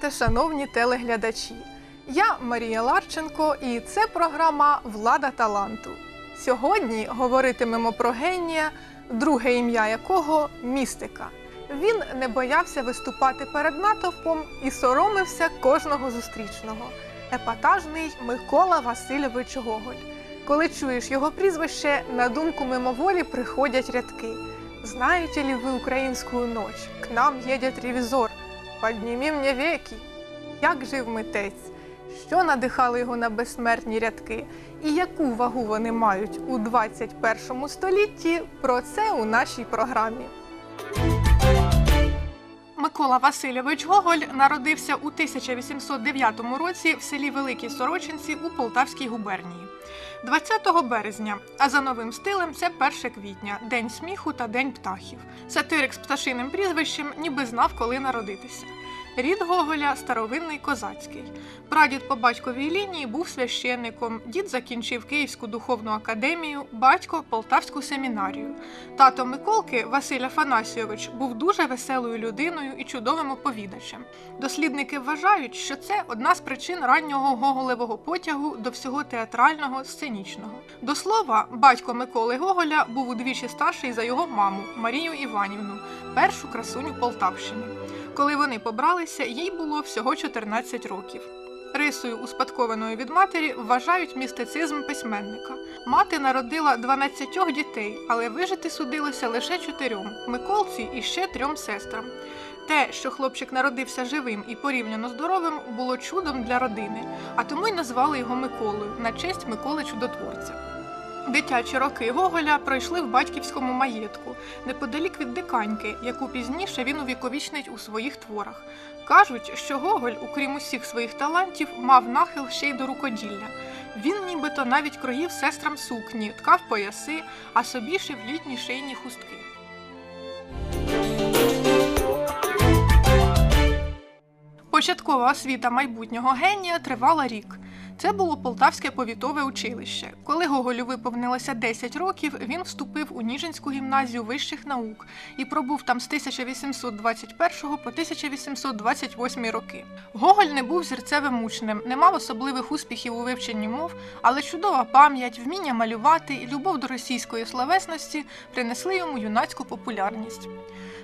Здрастуйте, шановні телеглядачі! Я Марія Ларченко і це програма Влада таланту. Сьогодні говоритимемо про генія, друге ім'я якого містика. Він не боявся виступати перед натовпом і соромився кожного зустрічного. Епатажний Микола Васильович Гоголь. Коли чуєш його прізвище, на думку мимоволі приходять рядки. Знаете ли вы украинскую ночь? К нам едет ревізор. Подніми мені веки. Як жив митець? Що надихало його на безсмертні рядки? І яку вагу вони мають у 21 столітті? Про це у нашій програмі. Микола Васильович Гоголь народився у 1809 році в селі Великій Сорочинці у Полтавській губернії. 20 березня, а за новим стилем це 1 квітня, день сміху та день птахів. Сатирик з пташиним прізвищем ніби знав, коли народитися. Рід Гоголя старовинний козацький. Прадід по батьковій лінії був священником, дід закінчив Київську духовну академію, батько Полтавську семінарію. Тато Миколки Василь Афанасійович був дуже веселою людиною і чудовим оповідачем. Дослідники вважають, що це одна з причин раннього гоголевого потягу до всього театрального сценічного. До слова, батько Миколи Гоголя був удвічі старший за його маму Марію Іванівну, першу красуню Полтавщини. Коли вони побралися, їй було всього 14 років. Рисою, успадкованою від матері, вважають містицизм письменника. Мати народила 12 дітей, але вижити судилося лише чотирьом Миколці і ще трьом сестрам. Те, що хлопчик народився живим і порівняно здоровим, було чудом для родини, а тому й назвали його Миколою на честь Миколи Чудотворця. Дитячі роки Гоголя пройшли в батьківському маєтку, неподалік від диканьки, яку пізніше він увіковічнить у своїх творах. Кажуть, що Гоголь, окрім усіх своїх талантів, мав нахил ще й до рукоділля. Він нібито навіть кроїв сестрам сукні, ткав пояси, а собі шив літні шийні хустки. Початкова освіта майбутнього генія тривала рік. Це було Полтавське повітове училище. Коли Гоголю виповнилося 10 років, він вступив у Ніжинську гімназію вищих наук і пробув там з 1821 по 1828 роки. Гоголь не був зірцевим учнем, не мав особливих успіхів у вивченні мов, але чудова пам'ять, вміння малювати і любов до російської словесності принесли йому юнацьку популярність.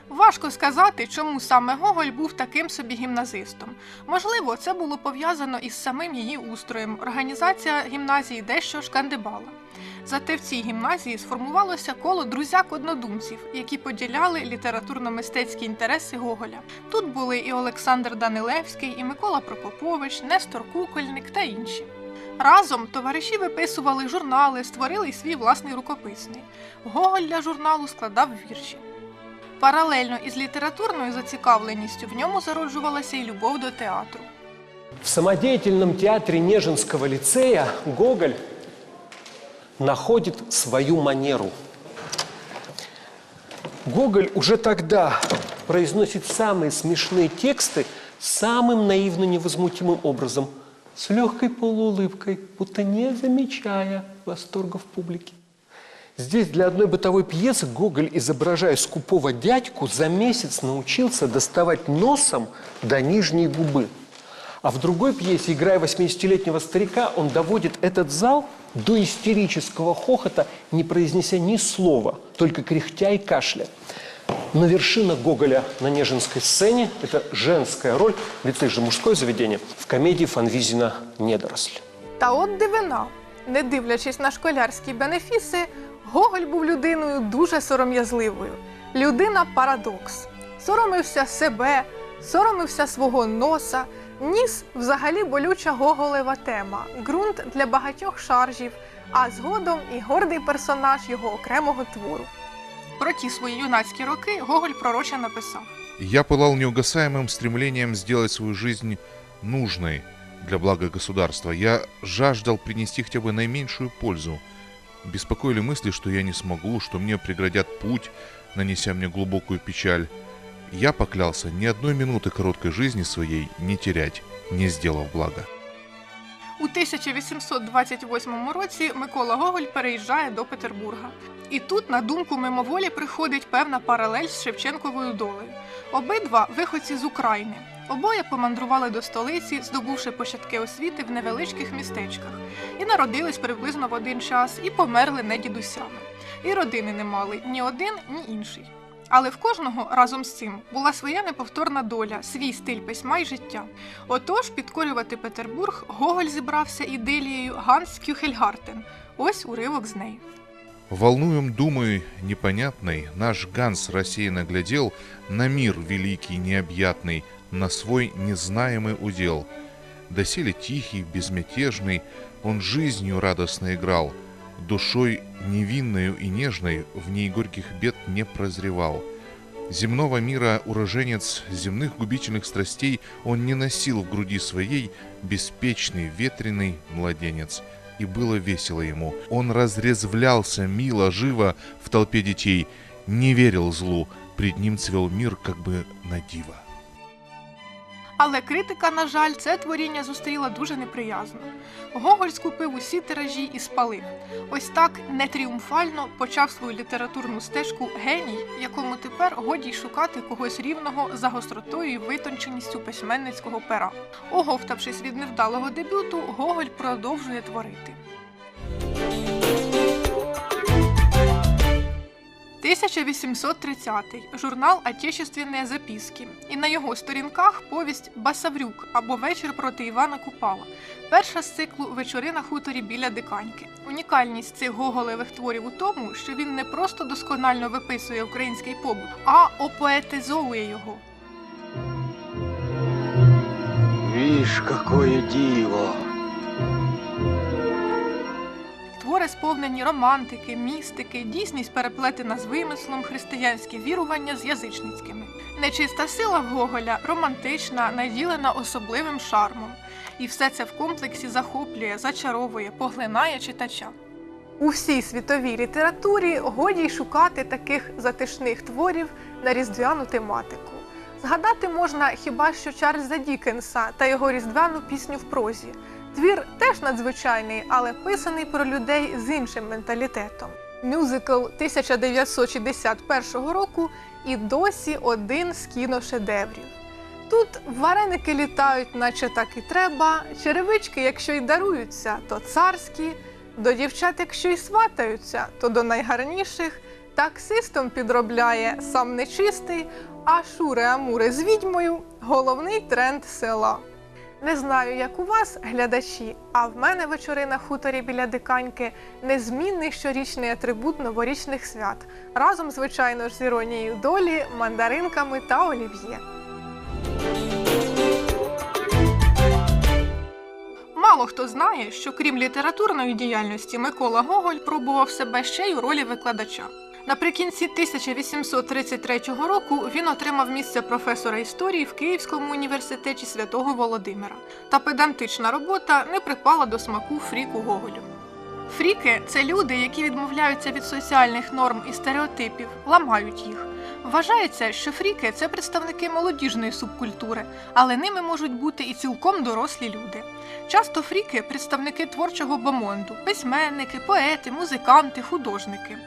Важко сказати, чому саме Гоголь був таким собі гімназистом. Можливо, це було пов'язано із самим її устроєм. Організація гімназії дещо шкандибала. Зате в цій гімназії сформувалося коло друзяк-однодумців, які поділяли літературно-мистецькі інтереси Гоголя. Тут були і Олександр Данилевський, і Микола Прокопович, Нестор Кукольник та інші. Разом товариші виписували журнали, створили свій власний рукописний. Гоголь для журналу складав вірші. Паралельно із літературною зацікавленістю в ньому зароджувалася й любов до театру. В самодеятельном театре Нежинского лицея Гоголь находит свою манеру. Гоголь уже тогда произносит самые смешные тексты самым наивно-невозмутимым образом, с легкой полуулыбкой, будто не замечая восторгов публики. Здесь для одной бытовой пьесы Гоголь, изображая скупого дядьку, за месяц научился доставать носом до нижней губы. А в другой пьесе, играя 80-летнего старика, он доводит этот зал до истерического хохота, не произнеся ни слова, только кряхтя и кашля. Но вершина Гоголя на Нежинской сцене – это женская роль, лицей же мужское заведение, в комедии Фанвизина «Недоросль». Та от дивина. Не дивлячись на школярські бенефіси, Гоголь був людиною дуже сором'язливою. Людина парадокс. Соромився себе, соромився свого носа. Ніс взагалі болюча Гоголева тема, ґрунт для багатьох шаржів, а згодом і гордий персонаж його окремого твору. Про ті свої юнацькі роки Гоголь пророче написав. Я пылал неугасаемым стремлением сделать свою жизнь нужной для блага государства. Я жаждал принести хотя бы наименьшую пользу. Беспокоили мысли, что я не смогу, что мне преградят путь, нанеся мне глубокую печаль. Я поклялся ни одной минуты короткой жизни своей не терять, не сделав блага. У 1828 році Микола Гоголь переїжджає до Петербурга. І тут на думку мимоволі приходить певна паралель з Шевченковою долею. Обидва виходці з України. Обоє помандрували до столиці, здобувши початки освіти в невеличких містечках, і народились приблизно в один час, і померли не дідусями. І родини не мали ні один, ні інший. Але в кожного разом з цим була своя неповторна доля, свій стиль письма й життя. Отож, підкорювати Петербург Гоголь зібрався іделією Ганс Кюхельгартен. Ось уривок з неї. Волнуем думой непонятной, наш Ганс рассеянно глядел на мир великий, необъятный, на свой незнаемый удел. Доселе тихий, безмятежный, он жизнью радостно играл, душой невинною и нежной в ней горьких бед не прозревал. Земного мира уроженец земных губительных страстей он не носил в груди своей беспечный, ветреный младенец. И было весело ему. Он разрезвлялся мило, живо в толпе детей, не верил злу, пред ним цвел мир как бы на диво. Але критика, на жаль, це творіння зустріла дуже неприязно. Гоголь скупив усі тиражі і спалив. Ось так нетріумфально почав свою літературну стежку геній, якому тепер годі й шукати когось рівного за гостротою і витонченістю письменницького пера. Оговтавшись від невдалого дебюту, Гоголь продовжує творити. 1830 журнал «Отечественные записки. І на його сторінках повість Басаврюк або Вечір проти Івана Купала. Перша з циклу Вечори на хуторі біля диканьки. Унікальність цих гоголевих творів у тому, що він не просто досконально виписує український побут, а опоетизовує його. Вишь, какое диво! Твори сповнені романтики, містики, дійсність переплетена з вимислом, християнські вірування з язичницькими. Нечиста сила Гоголя романтична, наділена особливим шармом. І все це в комплексі захоплює, зачаровує, поглинає читача. У всій світовій літературі годі й шукати таких затишних творів на різдвяну тематику. Згадати можна хіба що Чарльза Дікенса та його різдвяну пісню в прозі. Твір теж надзвичайний, але писаний про людей з іншим менталітетом. Мюзикл 1961 року і досі один з кіношедеврів. Тут вареники літають, наче так і треба, черевички, якщо й даруються, то царські, до дівчат, якщо й сватаються, то до найгарніших. Таксистом підробляє сам нечистий, а шури-амури з відьмою головний тренд села. Не знаю, як у вас, глядачі, а в мене вечори на хуторі біля диканьки незмінний щорічний атрибут новорічних свят, разом, звичайно ж, з іронією долі, мандаринками та олів'є. Мало хто знає, що крім літературної діяльності Микола Гоголь пробував себе ще й у ролі викладача. Наприкінці 1833 року він отримав місце професора історії в Київському університеті святого Володимира. Та педантична робота не припала до смаку Фріку Гоголю. Фріки це люди, які відмовляються від соціальних норм і стереотипів, ламають їх. Вважається, що фріки це представники молодіжної субкультури, але ними можуть бути і цілком дорослі люди. Часто фріки представники творчого бомонду, письменники, поети, музиканти, художники.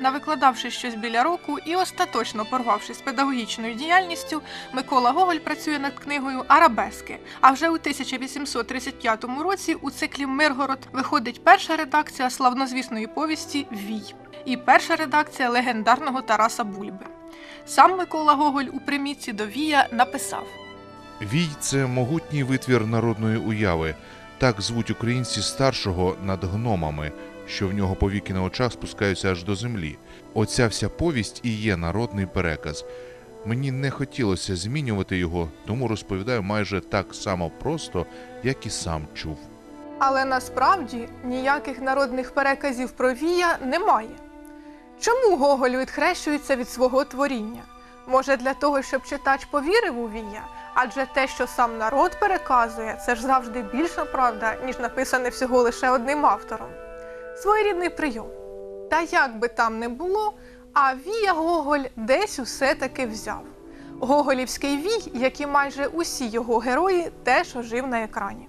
Навикладавши щось біля року і остаточно порвавшись з педагогічною діяльністю, Микола Гоголь працює над книгою Арабески. А вже у 1835 році у циклі Миргород виходить перша редакція славнозвісної повісті Вій і перша редакція легендарного Тараса Бульби. Сам Микола Гоголь у примітці до Вія написав. Вій це могутній витвір народної уяви. Так звуть українці старшого над гномами, що в нього повіки на очах спускаються аж до землі. Оця вся повість і є народний переказ. Мені не хотілося змінювати його, тому розповідаю майже так само просто, як і сам чув. Але насправді ніяких народних переказів про Вія немає. Чому Гоголь відхрещується від свого творіння? Може, для того, щоб читач повірив у Вія? Адже те, що сам народ переказує, це ж завжди більша правда, ніж написане всього лише одним автором. Своєрідний прийом. Та як би там не було, а Вія Гоголь десь усе таки взяв. Гоголівський вій, як і майже усі його герої, теж ожив на екрані.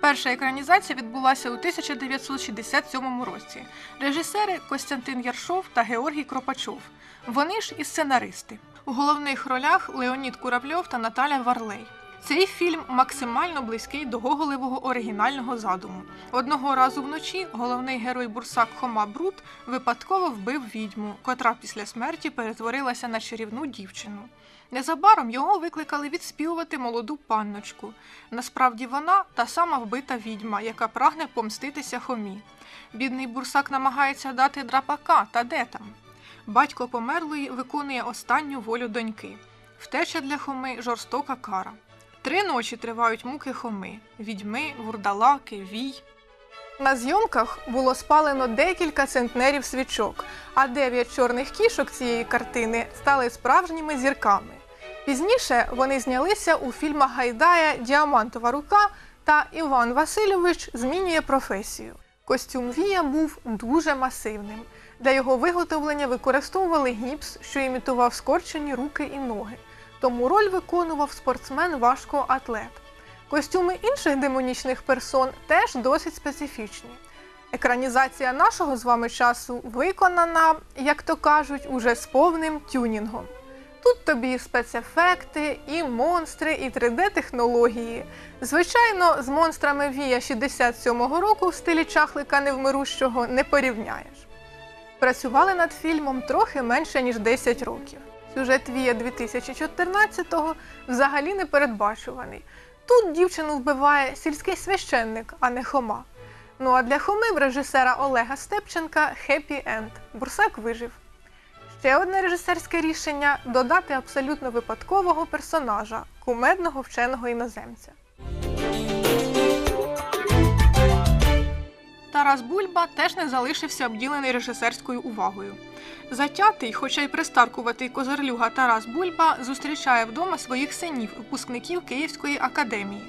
Перша екранізація відбулася у 1967 році. Режисери Костянтин Яршов та Георгій Кропачов. Вони ж і сценаристи. У головних ролях Леонід Куравльов та Наталя Варлей. Цей фільм максимально близький до Гоголевого оригінального задуму. Одного разу вночі головний герой бурсак Хома Брут випадково вбив відьму, котра після смерті перетворилася на чарівну дівчину. Незабаром його викликали відспівувати молоду панночку. Насправді вона та сама вбита відьма, яка прагне помститися Хомі. Бідний бурсак намагається дати драпака, та де там? Батько померлої виконує останню волю доньки. Втеча для Хоми жорстока кара. Три ночі тривають муки Хоми, відьми, вурдалаки, вій. На зйомках було спалено декілька центнерів свічок, а дев'ять чорних кішок цієї картини стали справжніми зірками. Пізніше вони знялися у фільмах Гайдая Діамантова рука та Іван Васильович змінює професію. Костюм Вія був дуже масивним. Для його виготовлення використовували гіпс, що імітував скорчені руки і ноги. Тому роль виконував спортсмен-важкоатлет. Костюми інших демонічних персон теж досить специфічні. Екранізація нашого з вами часу виконана, як то кажуть, уже з повним тюнінгом. Тут тобі і спецефекти, і монстри, і 3D-технології. Звичайно, з монстрами Вія 67-го року в стилі чахлика невмирущого не порівняєш. Працювали над фільмом трохи менше ніж 10 років. Сюжет Вія 2014-го взагалі не передбачуваний. Тут дівчину вбиває сільський священник, а не Хома. Ну а для Хоми в режисера Олега Степченка хеппі енд. Бурсак вижив. Ще одне режисерське рішення додати абсолютно випадкового персонажа, кумедного вченого іноземця. Тарас Бульба теж не залишився обділений режисерською увагою. Затятий, хоча й пристаркуватий козарлюга Тарас Бульба зустрічає вдома своїх синів, випускників Київської академії.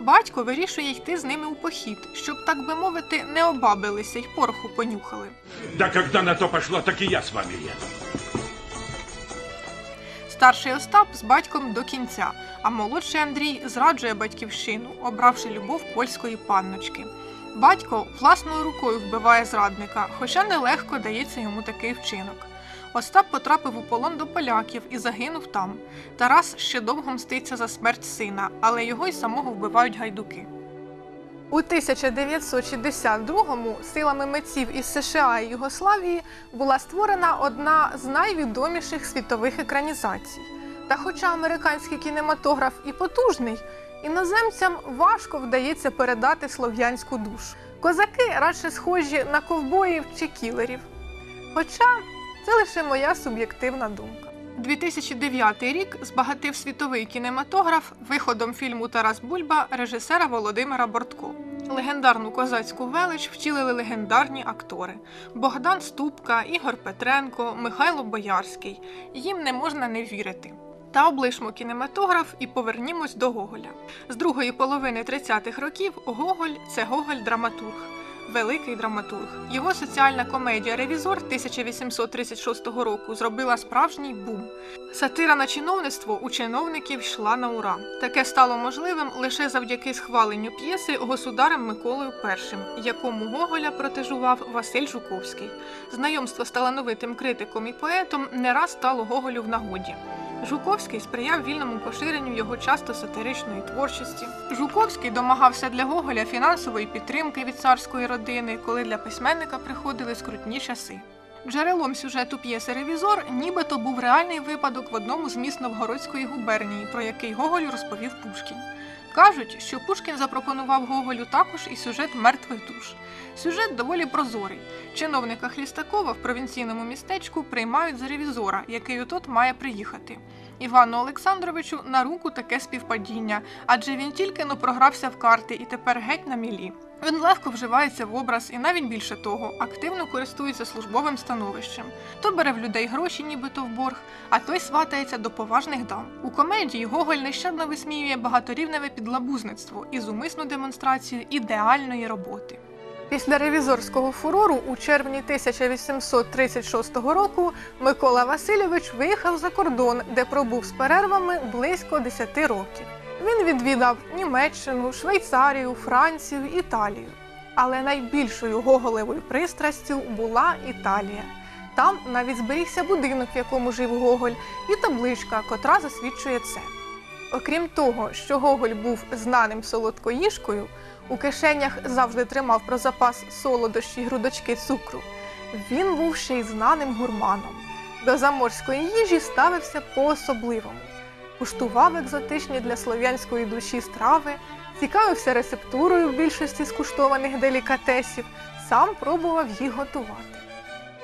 Батько вирішує йти з ними у похід, щоб, так би мовити, не обабилися й пороху понюхали. Да когда на то пошло, так и я с вами еду. Старший Остап з батьком до кінця, а молодший Андрій зраджує батьківщину, обравши любов польської панночки. Батько власною рукою вбиває зрадника, хоча нелегко дається йому такий вчинок. Остап потрапив у полон до поляків і загинув там. Тарас ще довго мститься за смерть сина, але його й самого вбивають гайдуки. У 1962-му силами митців із США і Югославії була створена одна з найвідоміших світових екранізацій. Та хоча американський кінематограф і потужний, іноземцям важко вдається передати слов'янську душу. Козаки радше схожі на ковбоїв чи кілерів. Хоча це лише моя суб'єктивна думка. 2009 рік збагатив світовий кінематограф виходом фільму Тарас Бульба режисера Володимира Бортко. Легендарну козацьку велич втілили легендарні актори: Богдан Ступка, Ігор Петренко, Михайло Боярський. Їм не можна не вірити. Та облишмо кінематограф і повернімось до Гоголя. З другої половини 30-х років Гоголь це Гоголь-драматург. Великий драматург. Його соціальна комедія Ревізор 1836 року зробила справжній бум. Сатира на чиновництво у чиновників йшла на ура. Таке стало можливим лише завдяки схваленню п'єси государем Миколою І, якому Гоголя протежував Василь Жуковський. Знайомство з талановитим критиком і поетом не раз стало Гоголю в нагоді. Жуковський сприяв вільному поширенню його часто сатиричної творчості. Жуковський домагався для Гоголя фінансової підтримки від царської родини, коли для письменника приходили скрутні часи. Джерелом сюжету п'єси Ревізор нібито був реальний випадок в одному з міст Новгородської губернії, про який Гоголь розповів Пушкін. Кажуть, що Пушкін запропонував Гоголю також і сюжет мертвих душ. Сюжет доволі прозорий. Чиновника Хлістакова в провінційному містечку приймають за ревізора, який отот має приїхати. Івану Олександровичу на руку таке співпадіння, адже він тільки но програвся в карти і тепер геть на мілі. Він легко вживається в образ і навіть більше того, активно користується службовим становищем. То бере в людей гроші, нібито в борг, а той сватається до поважних дам. У комедії Гоголь нещадно висміює багаторівневе підлабузництво і зумисну демонстрацію ідеальної роботи. Після ревізорського фурору у червні 1836 року Микола Васильович виїхав за кордон, де пробув з перервами близько 10 років. Він відвідав Німеччину, Швейцарію, Францію, Італію. Але найбільшою гоголевою пристрастю була Італія. Там навіть зберігся будинок, в якому жив Гоголь, і табличка, котра засвідчує це. Окрім того, що Гоголь був знаним солодкоїжкою, у кишенях завжди тримав про запас солодощі грудочки цукру. Він був ще й знаним гурманом. До заморської їжі ставився по-особливому. Куштував екзотичні для слов'янської душі страви, цікавився рецептурою в більшості скуштованих делікатесів, сам пробував їх готувати.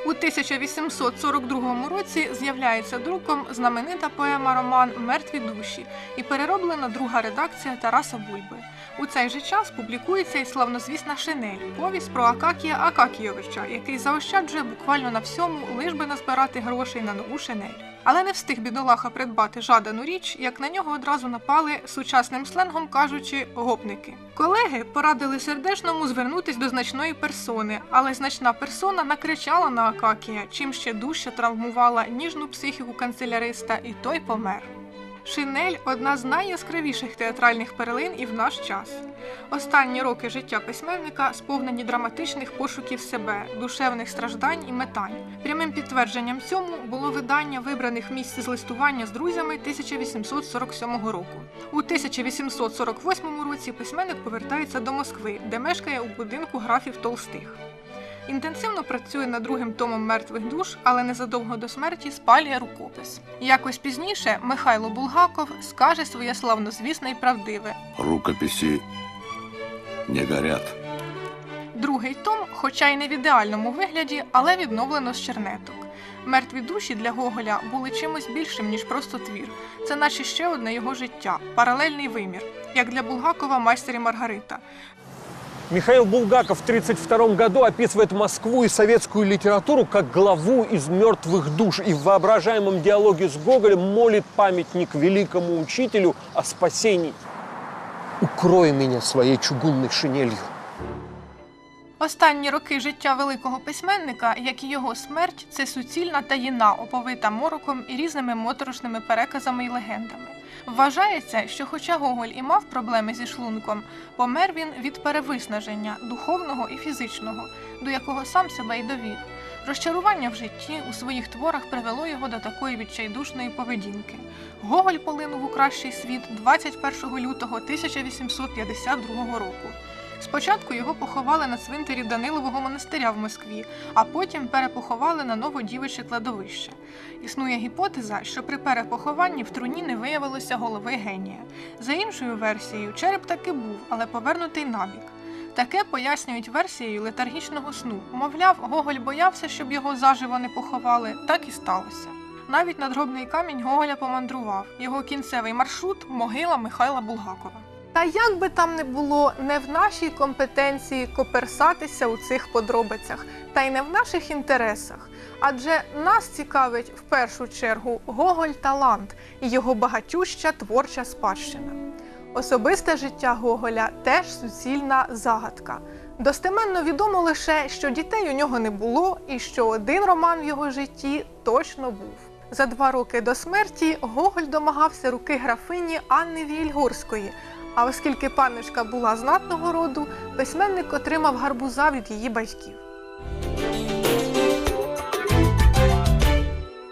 У 1842 році з'являється друком знаменита поема роман Мертві душі і перероблена друга редакція Тараса Бульби. У цей же час публікується і славнозвісна Шинель, повість про Акакія Акакійовича, який заощаджує буквально на всьому, лиш би назбирати грошей на нову шинель. Але не встиг бідолаха придбати жадану річ, як на нього одразу напали сучасним сленгом кажучи гопники. Колеги порадили сердешному звернутись до значної персони, але значна персона накричала на Акакія, чим ще дужче травмувала ніжну психіку канцеляриста, і той помер. Шинель одна з найяскравіших театральних перлин і в наш час. Останні роки життя письменника сповнені драматичних пошуків себе, душевних страждань і метань. Прямим підтвердженням цьому було видання вибраних місць з листування з друзями 1847 року. У 1848 році письменник повертається до Москви, де мешкає у будинку графів Толстих. Інтенсивно працює над другим томом мертвих душ, але незадовго до смерті спалює рукопис. Якось пізніше Михайло Булгаков скаже своє славнозвісне і правдиве. Рукописи не горят. Другий том, хоча й не в ідеальному вигляді, але відновлено з чернеток. Мертві душі для Гоголя були чимось більшим, ніж просто твір. Це наче ще одне його життя, паралельний вимір, як для Булгакова майстер і Маргарита. Михаил Булгаков в 1932 году описывает Москву и советскую литературу как главу из мертвых душ и в воображаемом диалоге с Гоголем молит памятник великому учителю о спасении. Укрой меня своей чугунной шинелью. Останні роки життя великого письменника, як і його смерть, це суцільна таїна, оповита мороком і різними моторошними переказами і легендами. Вважається, що, хоча Гоголь і мав проблеми зі шлунком, помер він від перевиснаження духовного і фізичного, до якого сам себе й довів. Розчарування в житті у своїх творах привело його до такої відчайдушної поведінки. Гоголь полинув у кращий світ 21 лютого 1852 року. Спочатку його поховали на цвинтарі Данилового монастиря в Москві, а потім перепоховали на новодівиче кладовище. Існує гіпотеза, що при перепохованні в труні не виявилося голови генія. За іншою версією, череп таки був, але повернутий набік. Таке пояснюють версією летаргічного сну. Мовляв, Гоголь боявся, щоб його заживо не поховали, так і сталося. Навіть надгробний камінь Гоголя помандрував. Його кінцевий маршрут могила Михайла Булгакова. Та як би там не було, не в нашій компетенції коперсатися у цих подробицях, та й не в наших інтересах. Адже нас цікавить в першу чергу Гоголь талант і його багатюща творча спадщина. Особисте життя Гоголя теж суцільна загадка. Достеменно відомо лише, що дітей у нього не було, і що один роман в його житті точно був. За два роки до смерті Гоголь домагався руки графині Анни Вільгорської. А оскільки панночка була знатного роду, письменник отримав гарбуза від її батьків.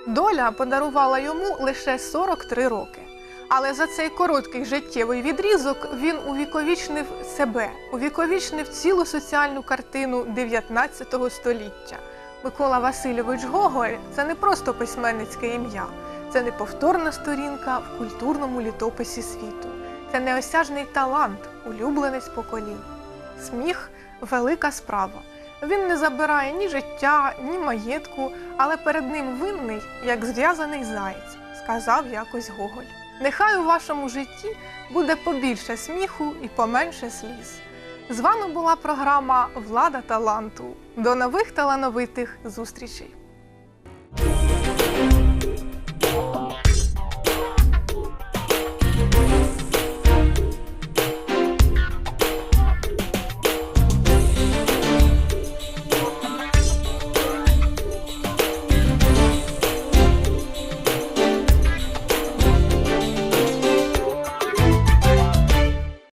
Доля подарувала йому лише 43 роки. Але за цей короткий життєвий відрізок він увіковічнив себе, увіковічнив цілу соціальну картину 19 століття. Микола Васильович Гоголь це не просто письменницьке ім'я, це неповторна сторінка в культурному літописі світу. Це неосяжний талант, улюбленець поколінь. Сміх велика справа. Він не забирає ні життя, ні маєтку, але перед ним винний, як зв'язаний заєць, сказав якось Гоголь. Нехай у вашому житті буде побільше сміху і поменше сліз. З вами була програма Влада таланту. До нових талановитих зустрічей!